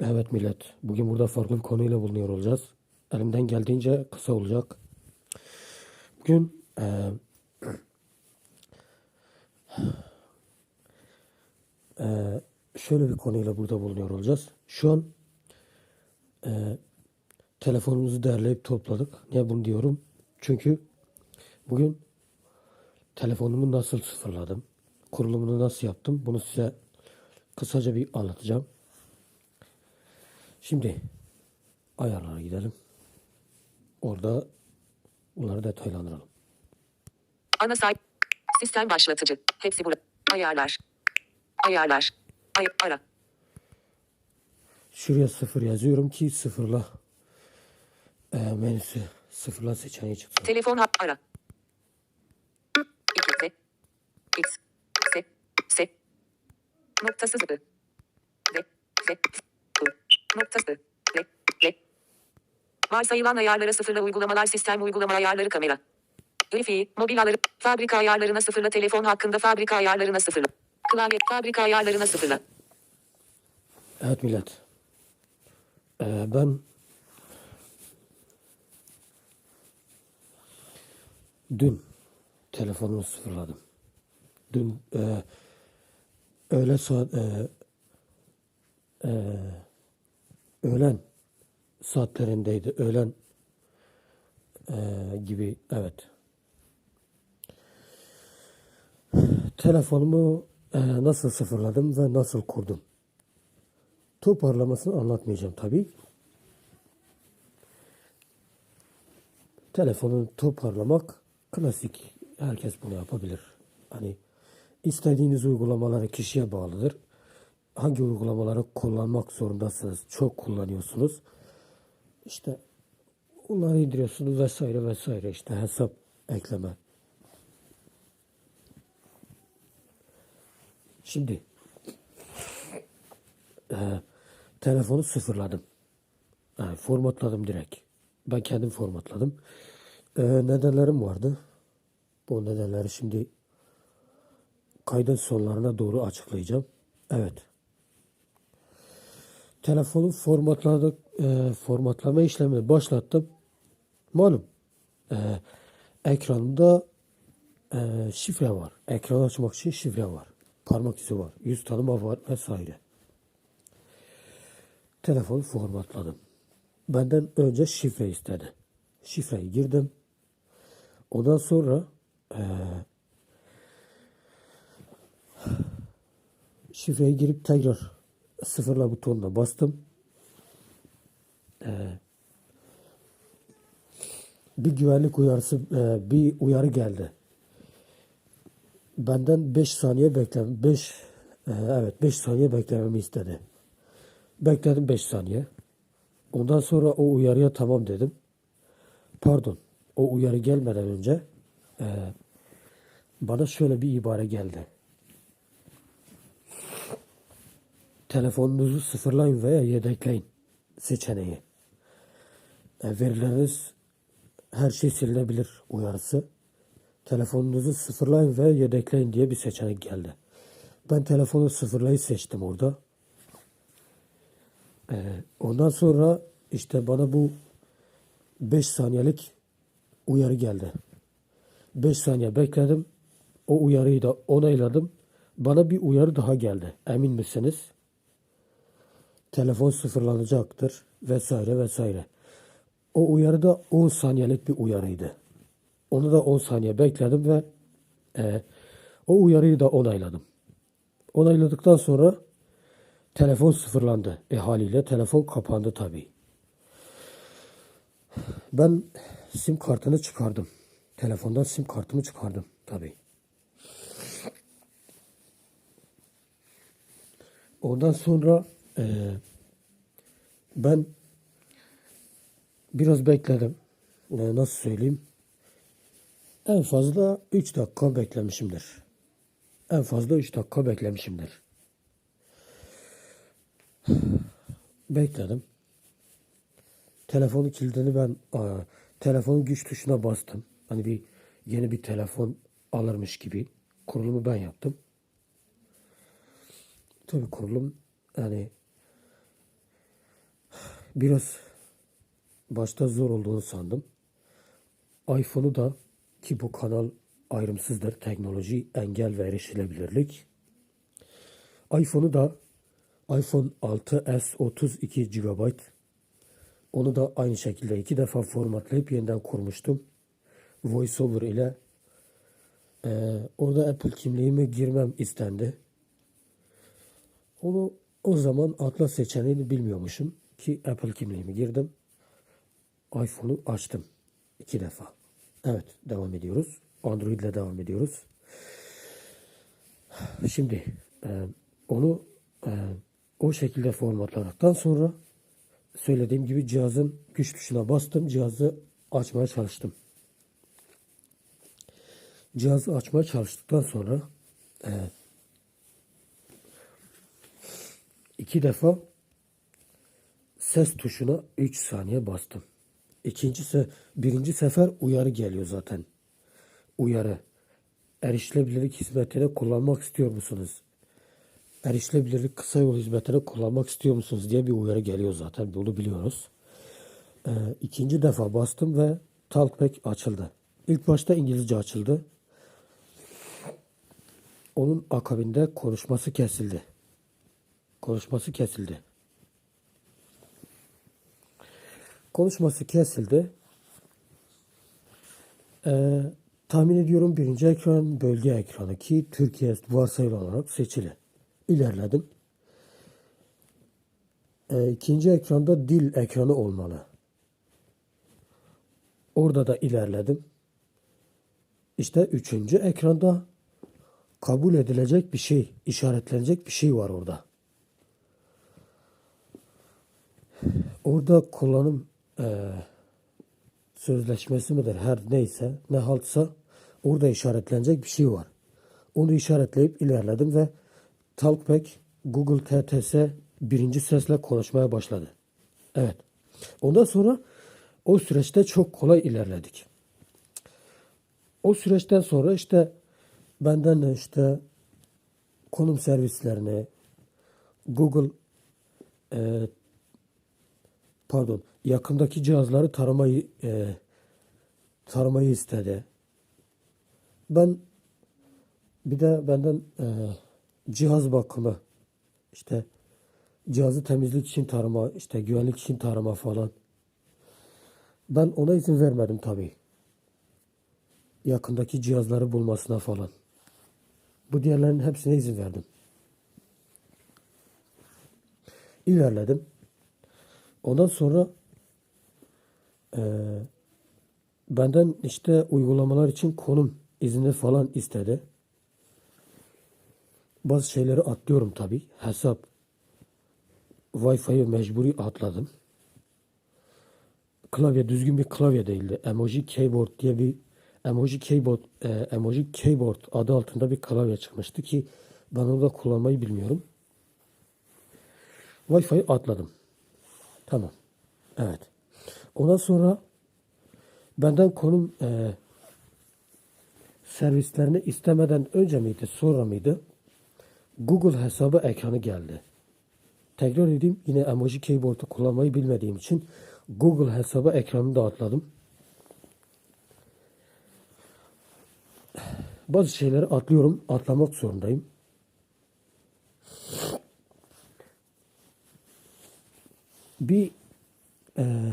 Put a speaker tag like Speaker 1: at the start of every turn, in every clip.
Speaker 1: Evet millet, bugün burada farklı bir konuyla bulunuyor olacağız. Elimden geldiğince kısa olacak. Bugün eee, eee, şöyle bir konuyla burada bulunuyor olacağız. Şu an eee, telefonumuzu derleyip topladık. Niye bunu diyorum? Çünkü bugün telefonumu nasıl sıfırladım, kurulumunu nasıl yaptım bunu size kısaca bir anlatacağım. Şimdi ayarlara gidelim. Orada bunları detaylandıralım.
Speaker 2: Ana sayfa. Sistem başlatıcı. Hepsi burada. Ayarlar. Ayarlar. Ay ara.
Speaker 1: Şuraya sıfır yazıyorum ki sıfırla e, menüsü sıfırla seçeneği çıksın.
Speaker 2: Telefon ara. 2 Z. X. S. S. Noktası zıbı. Z. Z. Noktası. L. L. Varsayılan ayarlara sıfırla uygulamalar sistem uygulama ayarları kamera. Wi-Fi, mobil ayarları, fabrika ayarlarına sıfırla telefon hakkında fabrika ayarlarına sıfırla. Klavye, fabrika ayarlarına sıfırla.
Speaker 1: Evet millet. E, ben dün telefonumu sıfırladım. Dün e, öğle saat e, e, öğlen saatlerindeydi. Öğlen e, gibi evet. Telefonumu e, nasıl sıfırladım ve nasıl kurdum? Toparlamasını anlatmayacağım tabii. Telefonu toparlamak klasik. Herkes bunu yapabilir. Hani istediğiniz uygulamaları kişiye bağlıdır. Hangi uygulamaları kullanmak zorundasınız? Çok kullanıyorsunuz. İşte onları indiriyorsunuz vesaire vesaire işte hesap ekleme. Şimdi e, telefonu sıfırladım. Yani formatladım direkt. Ben kendim formatladım. E, nedenlerim vardı. Bu nedenleri şimdi kaydın sonlarına doğru açıklayacağım. Evet. Telefonu formatladık, e, formatlama işlemini başlattım. Malum e, ekranında e, şifre var. Ekranı açmak için şifre var. Parmak izi var. Yüz tanıma var vesaire. Telefonu formatladım. Benden önce şifre istedi. Şifreyi girdim. Ondan sonra eee, şifreyi girip tekrar sıfırla butonuna bastım. Eee, bir güvenlik uyarısı, eee, bir uyarı geldi. Benden 5 saniye beklem 5 evet 5 saniye beklememi istedi. Bekledim 5 saniye. Ondan sonra o uyarıya tamam dedim. Pardon. O uyarı gelmeden önce e, bana şöyle bir ibare geldi. Telefonunuzu sıfırlayın veya yedekleyin seçeneği. E, verileriniz her şey silinebilir uyarısı. Telefonunuzu sıfırlayın ve yedekleyin diye bir seçenek geldi. Ben telefonu sıfırlayı seçtim orada. Ee, ondan sonra işte bana bu 5 saniyelik uyarı geldi. 5 saniye bekledim. O uyarıyı da onayladım. Bana bir uyarı daha geldi. Emin misiniz? Telefon sıfırlanacaktır vesaire vesaire. O uyarı da 10 saniyelik bir uyarıydı. Onu da 10 saniye bekledim ve e, o uyarıyı da onayladım. Onayladıktan sonra telefon sıfırlandı. E haliyle telefon kapandı tabii. Ben sim kartını çıkardım. Telefondan sim kartımı çıkardım tabii. Ondan sonra e, ben biraz bekledim. E, nasıl söyleyeyim? En fazla 3 dakika beklemişimdir. En fazla 3 dakika beklemişimdir. Bekledim. Telefonun kilidini ben aa, telefonun güç tuşuna bastım. Hani bir yeni bir telefon alırmış gibi kurulumu ben yaptım. Tabii kurulum yani Biraz başta zor olduğunu sandım. iPhone'u da ki bu kanal ayrımsızdır. Teknoloji, engel ve erişilebilirlik. iPhone'u da iPhone 6s 32 GB. Onu da aynı şekilde iki defa formatlayıp yeniden kurmuştum. VoiceOver ile Ee, orada Apple kimliğime girmem istendi. Onu o zaman Atlas seçeneğini bilmiyormuşum ki Apple kimliğimi girdim. iPhone'u açtım iki defa. Evet devam ediyoruz. Android ile devam ediyoruz. Şimdi e, onu e, o şekilde formatladıktan sonra söylediğim gibi cihazın güç tuşuna bastım. Cihazı açmaya çalıştım. Cihazı açmaya çalıştıktan sonra e, iki defa ses tuşuna 3 saniye bastım. İkincisi, birinci sefer uyarı geliyor zaten. Uyarı. Erişilebilirlik hizmetini kullanmak istiyor musunuz? Erişilebilirlik kısa yol hizmetini kullanmak istiyor musunuz diye bir uyarı geliyor zaten. Bunu biliyoruz. Ee, ikinci defa bastım ve Talkback açıldı. İlk başta İngilizce açıldı. Onun akabinde konuşması kesildi. Konuşması kesildi. Konuşması kesildi. Ee, tahmin ediyorum birinci ekran bölge ekranı ki Türkiye varsayılı olarak seçili. İlerledim. Ee, ikinci ekranda dil ekranı olmalı. Orada da ilerledim. İşte üçüncü ekranda kabul edilecek bir şey, işaretlenecek bir şey var orada. Orada kullanım eee, sözleşmesi midir her neyse ne haltsa orada işaretlenecek bir şey var. Onu işaretleyip ilerledim ve Talkback Google TTS birinci sesle konuşmaya başladı. Evet. Ondan sonra o süreçte çok kolay ilerledik. O süreçten sonra işte benden de işte konum servislerini Google e, pardon yakındaki cihazları taramayı e, taramayı istedi. Ben bir de benden e, cihaz bakımı işte cihazı temizlik için tarama işte güvenlik için tarama falan. Ben ona izin vermedim tabii. Yakındaki cihazları bulmasına falan. Bu diğerlerin hepsine izin verdim. İlerledim. Ondan sonra eee, benden işte uygulamalar için konum izni falan istedi. Bazı şeyleri atlıyorum tabii. Hesap Wi-Fi'yi mecburi atladım. Klavye düzgün bir klavye değildi. Emoji Keyboard diye bir Emoji Keyboard e, Emoji Keyboard adı altında bir klavye çıkmıştı ki ben onu da kullanmayı bilmiyorum. Wi-Fi'yi atladım. Tamam. Evet. Ondan sonra benden konum e, servislerini istemeden önce miydi sonra mıydı? Google hesabı ekranı geldi. Tekrar edeyim yine emoji keyboard'u kullanmayı bilmediğim için Google hesabı ekranını da atladım. Bazı şeyleri atlıyorum, atlamak zorundayım. Bir e,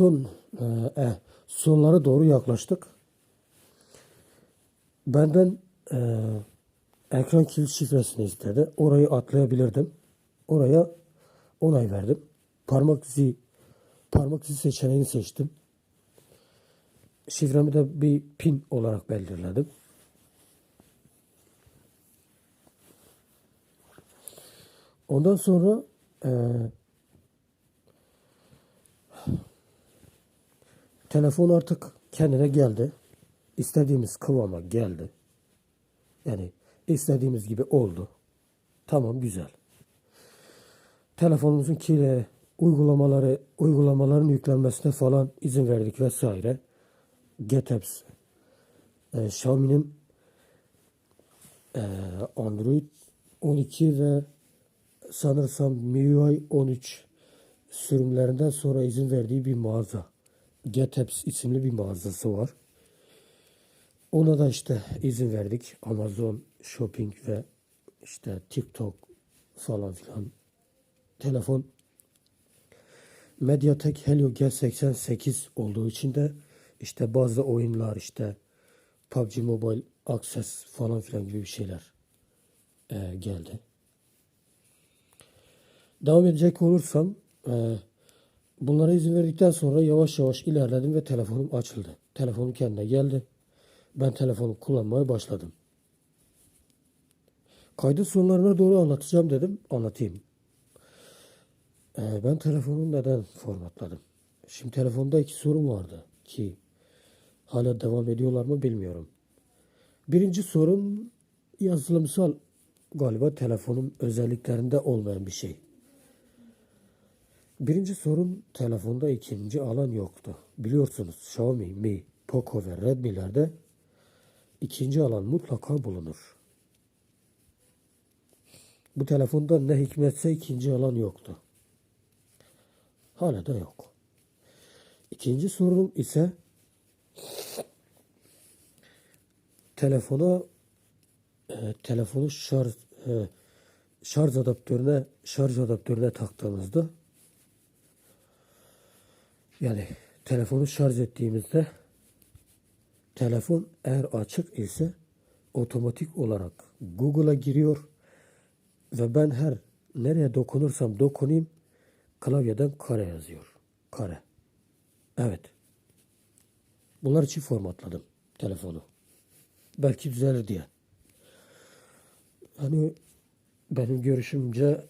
Speaker 1: son e, e, sonlara doğru yaklaştık. Benden e, ekran kilit şifresini istedi. Orayı atlayabilirdim. Oraya onay verdim. Parmak izi parmak izi seçeneğini seçtim. Şifremi de bir pin olarak belirledim. Ondan sonra eee telefon artık kendine geldi. İstediğimiz kıvama geldi. Yani istediğimiz gibi oldu. Tamam güzel. Telefonumuzun kile uygulamaları uygulamaların yüklenmesine falan izin verdik vesaire. GetApps e, Xiaomi'nin e, Android 12 ve sanırsam MIUI 13 sürümlerinden sonra izin verdiği bir mağaza. Getapps isimli bir mağazası var. Ona da işte izin verdik. Amazon Shopping ve işte TikTok falan filan. Telefon Mediatek Helio G88 olduğu için de işte bazı oyunlar işte PUBG Mobile Access falan filan gibi bir şeyler e, geldi. Devam edecek olursam e, bunlara izin verdikten sonra yavaş yavaş ilerledim ve telefonum açıldı. Telefonum kendine geldi. Ben telefonu kullanmaya başladım. Kaydın sonlarına doğru anlatacağım dedim. Anlatayım. E, ben telefonu neden formatladım? Şimdi telefonda iki sorun vardı ki hala devam ediyorlar mı bilmiyorum. Birinci sorun yazılımsal galiba telefonun özelliklerinde olmayan bir şey. Birinci sorun telefonda ikinci alan yoktu. Biliyorsunuz Xiaomi, Mi, Poco ve Redmi'lerde ikinci alan mutlaka bulunur. Bu telefonda ne hikmetse ikinci alan yoktu. Hala da yok. İkinci sorun ise telefona e, telefonu şarj e, şarj adaptörüne şarj adaptörüne taktığımızda yani telefonu şarj ettiğimizde telefon eğer açık ise otomatik olarak Google'a giriyor ve ben her nereye dokunursam dokunayım klavyeden kare yazıyor. Kare. Evet. Bunlar için formatladım telefonu. Belki düzelir diye. Hani benim görüşümce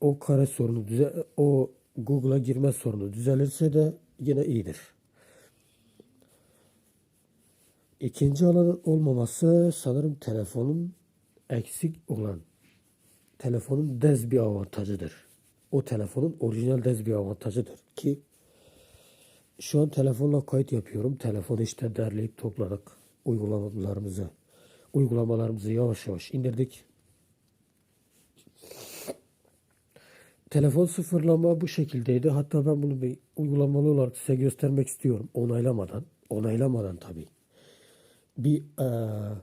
Speaker 1: o kare sorunu düze o Google'a girme sorunu düzelirse de yine iyidir. İkinci alanın olmaması sanırım telefonun eksik olan telefonun dez bir avantajıdır. O telefonun orijinal dez bir avantajıdır ki şu an telefonla kayıt yapıyorum. Telefonu işte derleyip topladık. Uygulamalarımızı, uygulamalarımızı yavaş yavaş indirdik. Telefon sıfırlama bu şekildeydi. Hatta ben bunu bir uygulamalı olarak size göstermek istiyorum. Onaylamadan. Onaylamadan tabii. Bir eee,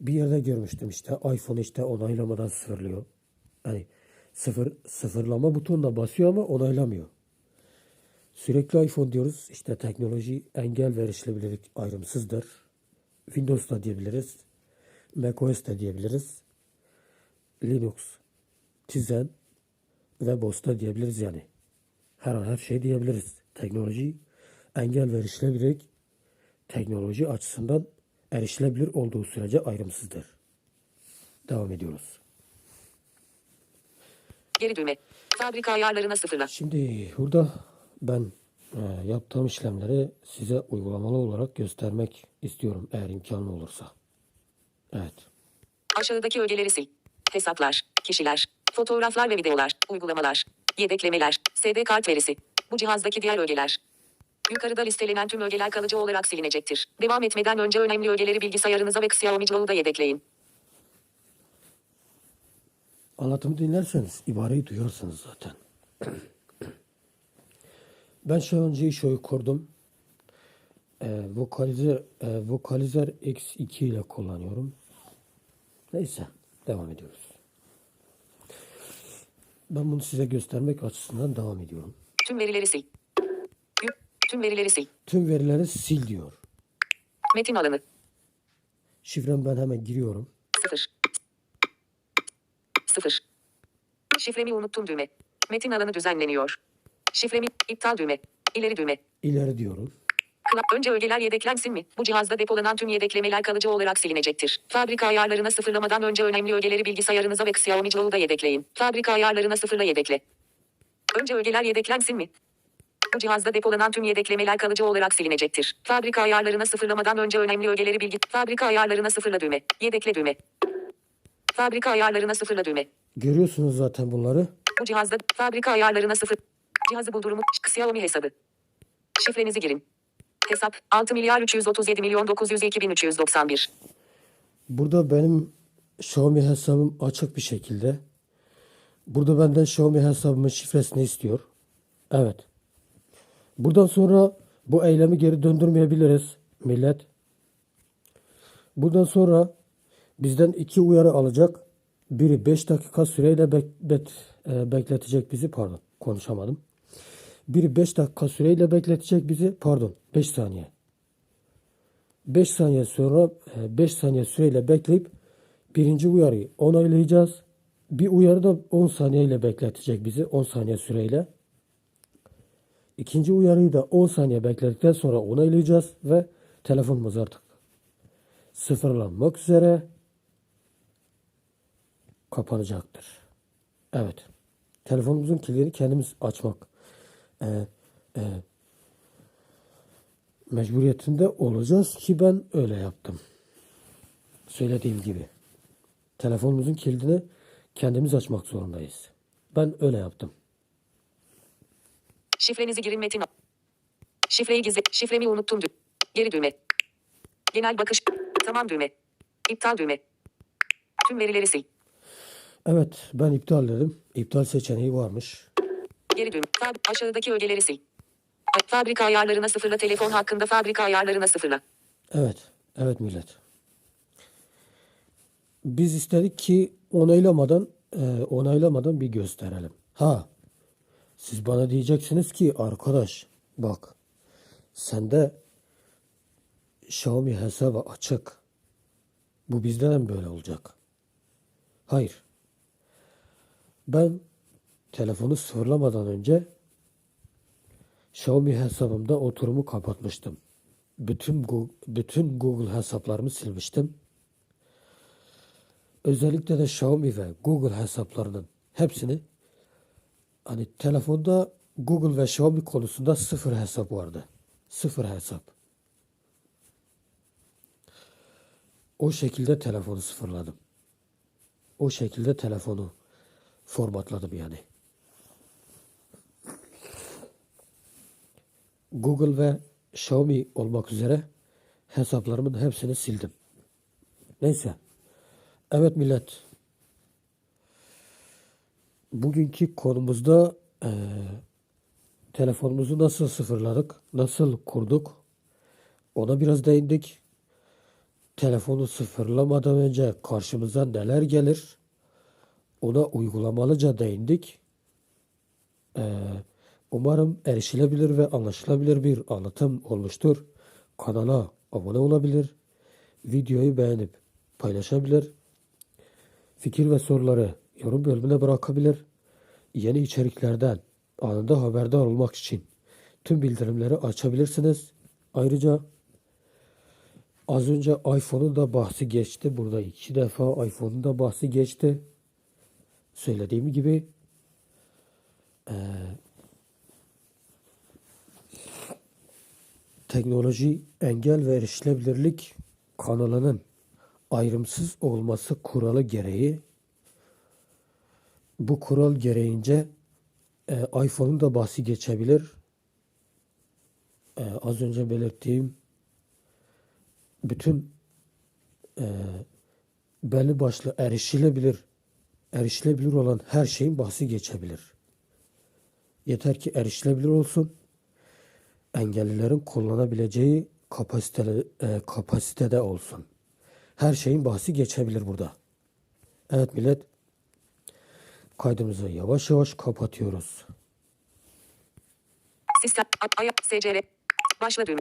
Speaker 1: bir yerde görmüştüm işte iPhone işte onaylamadan sıfırlıyor. Hani sıfır sıfırlama butonuna basıyor ama onaylamıyor. Sürekli iPhone diyoruz. İşte teknoloji engel ve erişilebilirlik ayrımsızdır. Windows da diyebiliriz. macOS da diyebiliriz. Linux, Tizen ve BOS da diyebiliriz yani. Her an her şey diyebiliriz. Teknoloji engel ve erişilebilirlik teknoloji açısından erişilebilir olduğu sürece ayrımsızdır. Devam ediyoruz.
Speaker 2: Geri düğme. Fabrika ayarlarına sıfırla.
Speaker 1: Şimdi burada ben e, yaptığım işlemleri size uygulamalı olarak göstermek istiyorum eğer imkanı olursa. Evet.
Speaker 2: Aşağıdaki ögeleri sil. Hesaplar, kişiler, fotoğraflar ve videolar, uygulamalar, yedeklemeler, SD kart verisi. Bu cihazdaki diğer ögeler. Yukarıda listelenen tüm ögeler kalıcı olarak silinecektir. Devam etmeden önce önemli ögeleri bilgisayarınıza ve Xiaomi Cloud'a yedekleyin.
Speaker 1: Anlatımı dinlerseniz ibareyi duyarsınız zaten. ben şu önce işoyu kurdum. Ee, vokalizer, e, vokalizer X2 ile kullanıyorum. Neyse devam ediyoruz. Ben bunu size göstermek açısından devam ediyorum.
Speaker 2: Tüm verileri sil. Tüm verileri sil.
Speaker 1: Tüm verileri sil diyor.
Speaker 2: Metin alanı.
Speaker 1: Şifrem ben hemen giriyorum.
Speaker 2: 0. 0. Şifremi unuttum düğme. Metin alanı düzenleniyor. Şifremi iptal düğme. İleri düğme.
Speaker 1: İleri diyorum.
Speaker 2: Önce ögeler yedeklensin mi? Bu cihazda depolanan tüm yedeklemeler kalıcı olarak silinecektir. Fabrika ayarlarına sıfırlamadan önce önemli ögeleri bilgisayarınıza ve Xiaomi Cloud'a yedekleyin. Fabrika ayarlarına sıfırla yedekle. Önce ögeler yedeklensin mi? Bu cihazda depolanan tüm yedeklemeler kalıcı olarak silinecektir. Fabrika ayarlarına sıfırlamadan önce önemli ögeleri bilgi... Fabrika ayarlarına sıfırla düğme. Yedekle düğme. Fabrika ayarlarına sıfırla düğme.
Speaker 1: Görüyorsunuz zaten bunları.
Speaker 2: Bu cihazda fabrika ayarlarına sıfır. Cihazı buldurumu Xiaomi hesabı. Şifrenizi girin. Hesap 6 milyar 337 milyon 902 bin 391.
Speaker 1: Burada benim Xiaomi hesabım açık bir şekilde. Burada benden Xiaomi hesabımın şifresini istiyor. Evet. Buradan sonra bu eylemi geri döndürmeyebiliriz millet. Buradan sonra bizden iki uyarı alacak. Biri 5 dakika süreyle bek- bet- e, bekletecek bizi. Pardon konuşamadım. Biri 5 dakika süreyle bekletecek bizi. Pardon 5 saniye. 5 saniye sonra 5 saniye süreyle bekleyip birinci uyarıyı onaylayacağız. Bir uyarı da 10 saniyeyle bekletecek bizi 10 saniye süreyle. İkinci uyarıyı da 10 saniye bekledikten sonra onaylayacağız ve telefonumuz artık sıfırlanmak üzere kapanacaktır. Evet. Telefonumuzun kilidini kendimiz açmak e, e, mecburiyetinde olacağız ki ben öyle yaptım. Söylediğim gibi. Telefonumuzun kilidini kendimiz açmak zorundayız. Ben öyle yaptım.
Speaker 2: Şifrenizi girin metin. Şifreyi gizle. Şifremi unuttum. Dü- Geri düğme. Genel bakış. Tamam düğme. İptal düğme. Tüm verileri sil.
Speaker 1: Evet ben iptal dedim. İptal seçeneği varmış.
Speaker 2: Geri düğme. Fab aşağıdaki ögeleri sil. Fabrika ayarlarına sıfırla telefon hakkında fabrika ayarlarına sıfırla.
Speaker 1: Evet. Evet millet. Biz istedik ki onaylamadan e, onaylamadan bir gösterelim. Ha. Siz bana diyeceksiniz ki arkadaş bak sende Xiaomi hesabı açık. Bu bizde de mi böyle olacak? Hayır. Ben telefonu sıfırlamadan önce Xiaomi hesabımda oturumu kapatmıştım. Bütün Google, bütün Google hesaplarımı silmiştim. Özellikle de Xiaomi ve Google hesaplarının hepsini hani telefonda Google ve Xiaomi konusunda sıfır hesap vardı. Sıfır hesap. O şekilde telefonu sıfırladım. O şekilde telefonu formatladım yani. Google ve Xiaomi olmak üzere hesaplarımın hepsini sildim. Neyse. Evet millet. Bugünkü konumuzda eee, telefonumuzu nasıl sıfırladık, nasıl kurduk ona biraz değindik. Telefonu sıfırlamadan önce karşımıza neler gelir ona uygulamalıca değindik. Ee, umarım erişilebilir ve anlaşılabilir bir anlatım olmuştur. Kanala abone olabilir, videoyu beğenip paylaşabilir, fikir ve soruları yorum bölümüne bırakabilir. Yeni içeriklerden anında haberdar olmak için tüm bildirimleri açabilirsiniz. Ayrıca az önce iPhone'un da bahsi geçti. Burada iki defa iPhone'un da bahsi geçti. Söylediğim gibi teknoloji, engel ve erişilebilirlik kanalının ayrımsız olması kuralı gereği bu kural gereğince e, iPhone'un da bahsi geçebilir. E, az önce belirttiğim bütün e, belli başlı erişilebilir erişilebilir olan her şeyin bahsi geçebilir. Yeter ki erişilebilir olsun engellilerin kullanabileceği kapasiteli, e, kapasitede olsun. Her şeyin bahsi geçebilir burada. Evet millet. Kaydımızı yavaş yavaş kapatıyoruz.
Speaker 2: Sistem. Başla düğme.